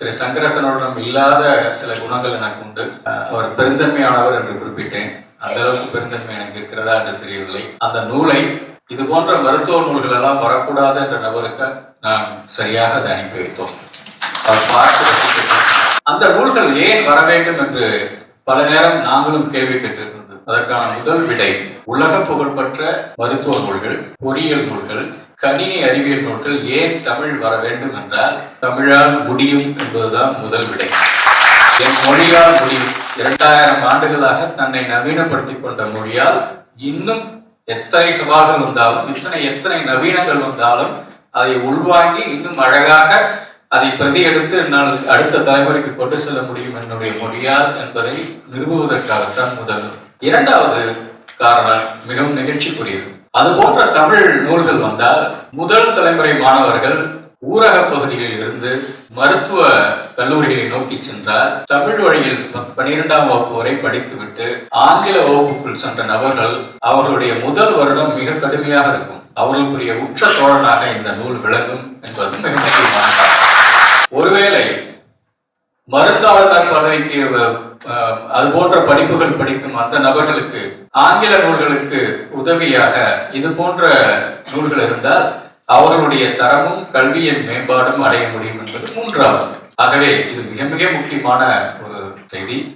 திரு சங்கரசனுடன் இல்லாத சில குணங்கள் எனக்கு உண்டு. அஹ் அவர் பெருந்தன்மையானவர் என்று குறிப்பிட்டேன். அந்த அளவுக்கு பெருந்தன்மை எனக்கு இருக்கிறதா என்று தெரியவில்லை. அந்த நூலை இது போன்ற மருத்துவ நூல்கள் எல்லாம் வரக்கூடாது என்ற நபருக்கு நாம் சரியாக அதை அனுப்பி வைத்தோம். அவர் பார்த்து அந்த நூல்கள் ஏன் வர வேண்டும் என்று பல நேரம் நாங்களும் கேள்வி கேட்டிருந்தது. அதற்கான முதல் விடை உலக புகழ்பெற்ற மருத்துவ நூல்கள் பொறியியல் நூல்கள் கணினி அறிவியல் நூல்கள் ஏன் தமிழ் வர வேண்டும் என்றால் தமிழால் முடியும் என்பதுதான் முதல் விடை. என் மொழியால் முடியும். இரண்டாயிரம் ஆண்டுகளாக தன்னை நவீனப்படுத்திக் கொண்ட மொழியால் இன்னும் எத்தனை சவால்கள் வந்தாலும் இத்தனை எத்தனை நவீனங்கள் வந்தாலும் அதை உள்வாங்கி இன்னும் அழகாக அதை பிரதி எடுத்து என்னால் அடுத்த தலைமுறைக்கு கொண்டு செல்ல முடியும் என்னுடைய மொழியால் என்பதை நிறுவுவதற்காகத்தான் முதல். இரண்டாவது காரணம் மிகவும் நிகழ்ச்சிக்குரியது. அது போன்ற தமிழ் நூல்கள் வந்தால் முதல் தலைமுறை மாணவர்கள் ஊரக பகுதிகளில் இருந்து மருத்துவ கல்லூரிகளை நோக்கி சென்றால் தமிழ் வழியில் பனிரெண்டாம் வகுப்பு வரை படித்துவிட்டு ஆங்கில வகுப்புக்குள் சென்ற நபர்கள் அவர்களுடைய முதல் வருடம் மிக கடுமையாக இருக்கும். அவர்களுக்குரிய உற்ற தோழனாக இந்த நூல் விளங்கும் என்பது மிக முக்கியமான ஒருவேளை மருந்தாளர் பதவிக்கு அது போன்ற படிப்புகள் படிக்கும் அந்த நபர்களுக்கு ஆங்கில நூல்களுக்கு உதவியாக இது போன்ற நூல்கள் இருந்தால் அவர்களுடைய தரமும் கல்வியின் மேம்பாடும் அடைய முடியும் என்பது மூன்றாவது. ஆகவே இது மிக மிக முக்கியமான ஒரு செய்தி.